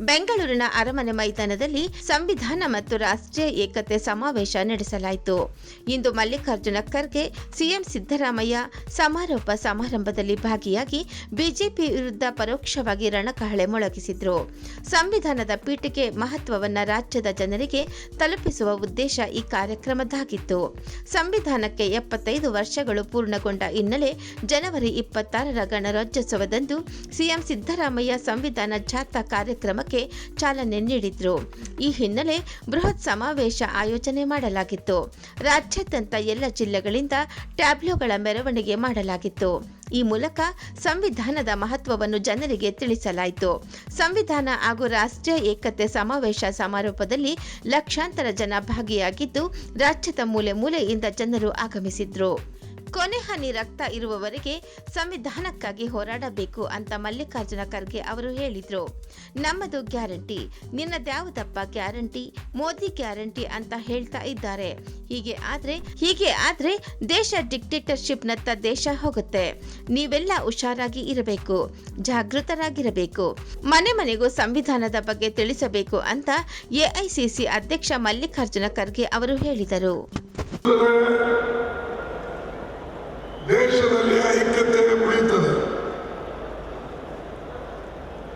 ಬೆಂಗಳೂರಿನ ಅರಮನೆ ಮೈದಾನದಲ್ಲಿ ಸಂವಿಧಾನ ಮತ್ತು ರಾಷ್ಟ್ರೀಯ ಏಕತೆ ಸಮಾವೇಶ ನಡೆಸಲಾಯಿತು. ಇಂದು ಮಲ್ಲಿಕಾರ್ಜುನ ಖರ್ಗೆ, ಸಿಎಂ ಸಿದ್ದರಾಮಯ್ಯ ಸಮಾರೋಪ ಸಮಾರಂಭದಲ್ಲಿ ಭಾಗಿಯಾಗಿ ಬಿಜೆಪಿ ವಿರುದ್ಧ ಪರೋಕ್ಷವಾಗಿ ರಣಕಹಳೆ ಮೊಳಗಿಸಿದ್ರು. ಸಂವಿಧಾನದ ಪೀಠಿಕೆ ಮಹತ್ವವನ್ನು ರಾಜ್ಯದ ಜನರಿಗೆ ತಲುಪಿಸುವ ಉದ್ದೇಶ ಈ ಕಾರ್ಯಕ್ರಮದ್ದಾಗಿತ್ತು. ಸಂವಿಧಾನಕ್ಕೆ ಎಪ್ಪತ್ತೈದು ವರ್ಷಗಳು ಪೂರ್ಣಗೊಂಡ ಹಿನ್ನೆಲೆ ಜನವರಿ ಇಪ್ಪತ್ತಾರರ ಗಣರಾಜ್ಯೋತ್ಸವದಂದು ಸಿಎಂ ಸಿದ್ದರಾಮಯ್ಯ ಸಂವಿಧಾನ ಜಾಥಾ ಕಾರ್ಯಕ್ರಮಕ್ಕೆ ಚಾಲನೆ ನೀಡಿದ್ರು. ಈ ಹಿನ್ನೆಲೆ ಬೃಹತ್ ಸಮಾವೇಶ ಆಯೋಜನೆ ಮಾಡಲಾಗಿತ್ತು. ರಾಜ್ಯಾದ್ಯಂತ ಎಲ್ಲ ಜಿಲ್ಲೆಗಳಿಂದ ಟ್ಯಾಬ್ಲೋಗಳ ಮೆರವಣಿಗೆ ಮಾಡಲಾಗಿತ್ತು. ಈ ಮೂಲಕ ಸಂವಿಧಾನದ ಮಹತ್ವವನ್ನು ಜನರಿಗೆ ತಿಳಿಸಲಾಯಿತು. ಸಂವಿಧಾನ ಹಾಗೂ ರಾಷ್ಟ್ರೀಯ ಏಕತೆ ಸಮಾವೇಶ ಸಮಾರೋಪದಲ್ಲಿ ಲಕ್ಷಾಂತರ ಜನ ಭಾಗಿಯಾಗಿದ್ದು, ರಾಜ್ಯದ ಮೂಲೆ ಮೂಲೆಯಿಂದ ಜನರು ಆಗಮಿಸಿದ್ರು. ಕೊನೆ ಹನಿ ರಕ್ತ ಇರುವವರೆಗೆ ಸಂವಿಧಾನಕ್ಕಾಗಿ ಹೋರಾಡಬೇಕು ಅಂತ ಮಲ್ಲಿಕಾರ್ಜುನ ಖರ್ಗೆ ಅವರು ಹೇಳಿದ್ರು. ನಮ್ಮದು ಗ್ಯಾರಂಟಿ, ನಿನ್ನದ್ಯಾವುದಪ್ಪ ಗ್ಯಾರಂಟಿ, ಮೋದಿ ಗ್ಯಾರಂಟಿ ಅಂತ ಹೇಳ್ತಾ ಇದ್ದಾರೆ. ಹೀಗೆ ಆದ್ರೆ ಹೀಗೆ ಆದ್ರೆ ದೇಶ ಡಿಕ್ಟೇಟರ್ಶಿಪ್ನತ್ತ ದೇಶ ಹೋಗುತ್ತೆ. ನೀವೆಲ್ಲ ಹುಷಾರಾಗಿ ಇರಬೇಕು, ಜಾಗೃತರಾಗಿರಬೇಕು. ಮನೆ ಮನೆಗೂ ಸಂವಿಧಾನದ ಬಗ್ಗೆ ತಿಳಿಸಬೇಕು ಅಂತ ಎಐಸಿಸಿ ಅಧ್ಯಕ್ಷ ಮಲ್ಲಿಕಾರ್ಜುನ ಖರ್ಗೆ ಅವರು ಹೇಳಿದರು. ದೇಶದಲ್ಲಿ ಐಕ್ಯತೆ ಉಳಿಯುತ್ತದೆ.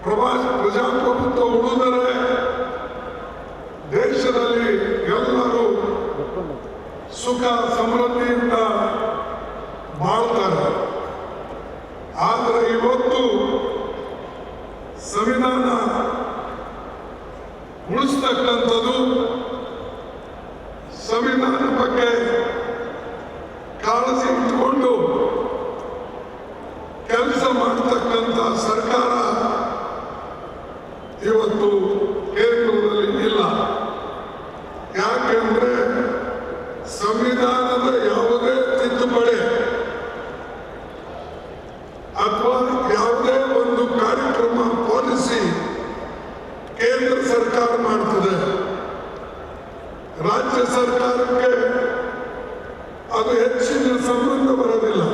ಪ್ರಭಾ ಪ್ರಜಾಪ್ರಭುತ್ವ ಉಳಿದರೆ ದೇಶದಲ್ಲಿ ಎಲ್ಲರೂ ಸುಖ, ಸಮೃದ್ಧಿಯಿಂದ ಬಾಳ್ತಾರೆ ಆದರೆ ಇವತ್ತು ಸಂವಿಧಾನ ಉಳಿಸ್ತಕ್ಕಂಥದ್ದು ಸಂವಿಧಾನ ಬಗ್ಗೆ ಕಾಳಜಿ ಇವತ್ತು ಕೇಂದ್ರದಲ್ಲಿ ಇಲ್ಲ. ಯಾಕೆಂದ್ರೆ ಸಂವಿಧಾನದ ಯಾವುದೇ ತಿದ್ದುಪಡಿ ಅಥವಾ ಯಾವುದೇ ಒಂದು ಕಾರ್ಯಕ್ರಮ, ಪಾಲಿಸಿ ಕೇಂದ್ರ ಸರ್ಕಾರ ಮಾಡ್ತದೆ. ರಾಜ್ಯ ಸರ್ಕಾರಕ್ಕೆ ಅದು ಹೆಚ್ಚಿನ ಸಂಬಂಧ ಬರೋದಿಲ್ಲ.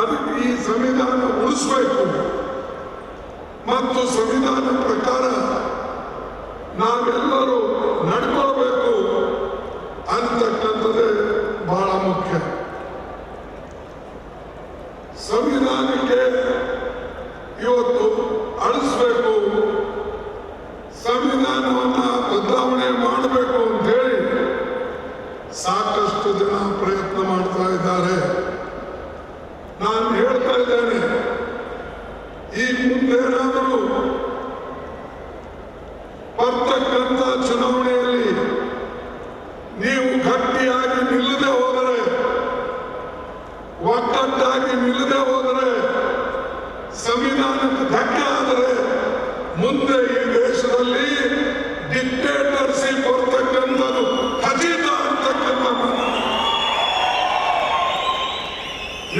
ಅದಕ್ಕೆ ಈ ಸಂವಿಧಾನ ಉಳಿಸ್ಬೇಕು. ಮತ್ತು ಸಂವಿಧಾನ ಪ್ರಕಾರ ನಾವೆಲ್ಲರೂ ನಡ್ಕೋಬೇಕು ಅಂತಕ್ಕಂಥದ್ದೇ ಬಹಳ ಮುಖ್ಯ. ಸಂವಿಧಾನಕ್ಕೆ ಇವತ್ತು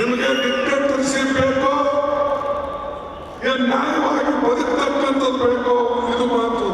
ನಿಮಗೆ ಡಿಕ್ಟೇಟರ್ಶಿಪ್ ಬೇಕೋ ಏನ್ ನ್ಯಾಯವಾಗಿ ಬದುಕ್ತಕ್ಕಂಥದ್ದು ಬೇಕೋ? ಇದು ಮಾತು.